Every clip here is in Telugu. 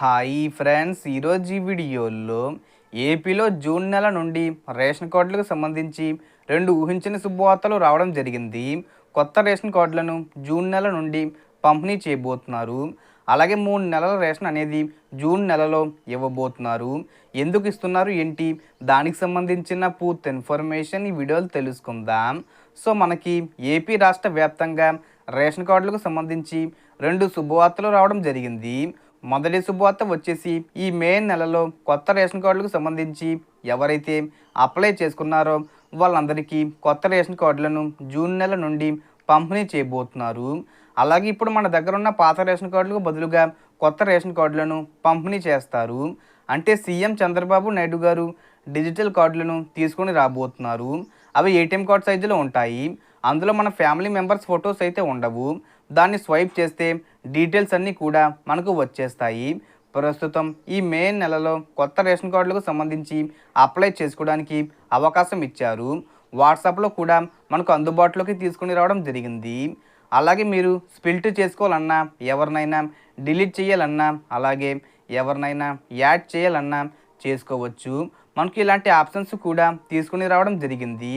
హాయ్ ఫ్రెండ్స్ ఈరోజు ఈ వీడియోలో ఏపీలో జూన్ నెల నుండి రేషన్ కార్డులకు సంబంధించి రెండు ఊహించిన శుభవార్తలు రావడం జరిగింది. కొత్త రేషన్ కార్డులను జూన్ నెల నుండి పంపిణీ చేయబోతున్నారు. అలాగే మూడు నెలల రేషన్ అనేది జూన్ నెలలో ఇవ్వబోతున్నారు. ఎందుకు ఇస్తున్నారు ఏంటి? దానికి సంబంధించిన పూర్తి ఇన్ఫర్మేషన్ ఈ వీడియోలో తెలుసుకుందాం. సో మనకి ఏపీ రాష్ట్ర వ్యాప్తంగా రేషన్ కార్డులకు సంబంధించి రెండు శుభవార్తలు రావడం జరిగింది. మొదటి శుభవార్త వచ్చేసి ఈ మే నెలలో కొత్త రేషన్ కార్డులకు సంబంధించి ఎవరైతే అప్లై చేసుకున్నారో వాళ్ళందరికీ కొత్త రేషన్ కార్డులను జూన్ నెల నుండి పంపిణీ చేయబోతున్నారు. అలాగే ఇప్పుడు మన దగ్గర ఉన్న పాత రేషన్ కార్డులకు బదులుగా కొత్త రేషన్ కార్డులను పంపిణీ చేస్తారు. అంటే సీఎం చంద్రబాబు నాయుడు గారు డిజిటల్ కార్డులను తీసుకొని రాబోతున్నారు. అవి ఏటీఎం కార్డు సైజులో ఉంటాయి. అందులో మన ఫ్యామిలీ మెంబర్స్ ఫొటోస్ అయితే ఉండవు. దాన్ని స్వైప్ చేస్తే డీటెయిల్స్ అన్నీ కూడా మనకు వచ్చేస్తాయి. ప్రస్తుతం ఈ మే నెలలో కొత్త రేషన్ కార్డులకు సంబంధించి అప్లై చేసుకోవడానికి అవకాశం ఇచ్చారు. వాట్సాప్లో కూడా మనకు అందుబాటులోకి తీసుకుని రావడం జరిగింది. అలాగే మీరు స్పిల్ట్ చేసుకోవాలన్నా ఎవరినైనా డిలీట్ చేయాలన్నా అలాగే ఎవరినైనా యాడ్ చేయాలన్నా చేసుకోవచ్చు. మనకు ఇలాంటి ఆప్షన్స్ కూడా తీసుకుని రావడం జరిగింది.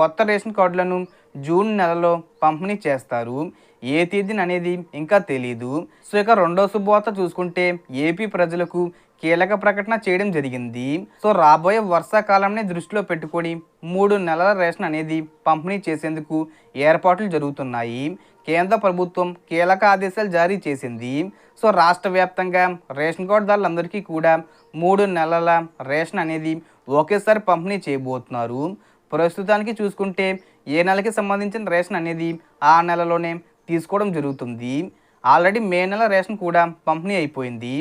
కొత్త రేషన్ కార్డులను జూన్ నెలలో పంపిణీ చేస్తారు. ఏ తేదీని అనేది ఇంకా తెలియదు సో ఇక రెండో శుభవార్త చూసుకుంటే ఏపీ ప్రజలకు కీలక ప్రకటన చేయడం జరిగింది. సో రాబోయే వర్షాకాలంని దృష్టిలో పెట్టుకొని మూడు నెలల రేషన్ అనేది పంపిణీ చేసేందుకు ఏర్పాట్లు జరుగుతున్నాయి. కేంద్ర ప్రభుత్వం కీలక ఆదేశాలు జారీ చేసింది. సో రాష్ట్ర వ్యాప్తంగా రేషన్ కార్డుదారులందరికీ కూడా మూడు నెలల రేషన్ అనేది ఒకేసారి పంపిణీ చేయబోతున్నారు. ప్రస్తుతానికి చూసుకుంటే ఏ నెలకి సంబంధించిన రేషన్ అనేది ఆ నెలలోనే తీసుకోవడం జరుగుతుంది. ఆల్రెడీ మే నెల రేషన్ కూడా పంపిణీ అయిపోయింది.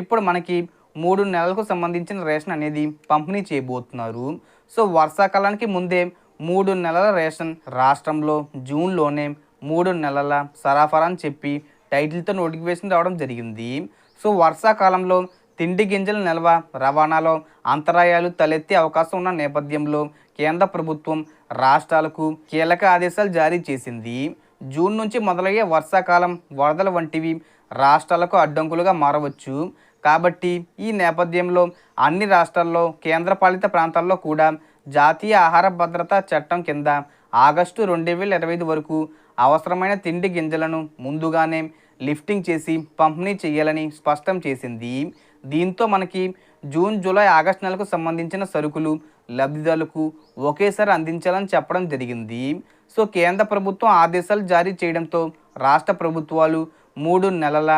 ఇప్పుడు మనకి మూడు నెలలకు సంబంధించిన రేషన్ అనేది పంపిణీ చేయబోతున్నారు. సో వర్షాకాలానికి ముందే మూడు నెలల రేషన్ రాష్ట్రంలో జూన్లోనే మూడు నెలల సరఫరా అని చెప్పి టైటిల్తో నోటిఫికేషన్ రావడం జరిగింది. సో వర్షాకాలంలో తిండి గింజల నిల్వ రవాణాలో అంతరాయాలు తలెత్తే అవకాశం ఉన్న నేపథ్యంలో కేంద్ర ప్రభుత్వం రాష్ట్రాలకు కీలక ఆదేశాలు జారీ చేసింది. జూన్ నుంచి మొదలయ్యే వర్షాకాలం వరదల వంటివి రాష్ట్రాలకు అడ్డంకులుగా మారవచ్చు. కాబట్టి ఈ నేపథ్యంలో అన్ని రాష్ట్రాల్లో కేంద్రపాలిత ప్రాంతాల్లో కూడా జాతీయ ఆహార భద్రతా చట్టం కింద ఆగస్టు రెండు వేల ఇరవై ఐదు వరకు అవసరమైన తిండి గింజలను ముందుగానే లిఫ్టింగ్ చేసి పంపిణీ చేయాలని స్పష్టం చేసింది. దీంతో మనకి జూన్ జూలై ఆగస్టు నెలకు సంబంధించిన సరుకులు లబ్ధిదారులకు ఒకేసారి అందించాలని చెప్పడం జరిగింది. సో కేంద్ర ప్రభుత్వం ఆదేశాలు జారీ చేయడంతో రాష్ట్ర ప్రభుత్వాలు మూడు నెలల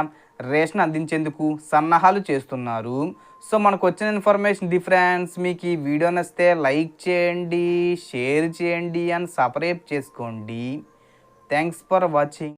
రేషన్ అందించేందుకు సన్నాహాలు చేస్తున్నారు. సో మనకు వచ్చిన ఇన్ఫర్మేషన్ డిఫరెన్స్ మీకు ఈ వీడియో నచ్చితే లైక్ చేయండి షేర్ చేయండి అండ్ సబ్స్క్రైబ్ చేసుకోండి. Thanks for watching.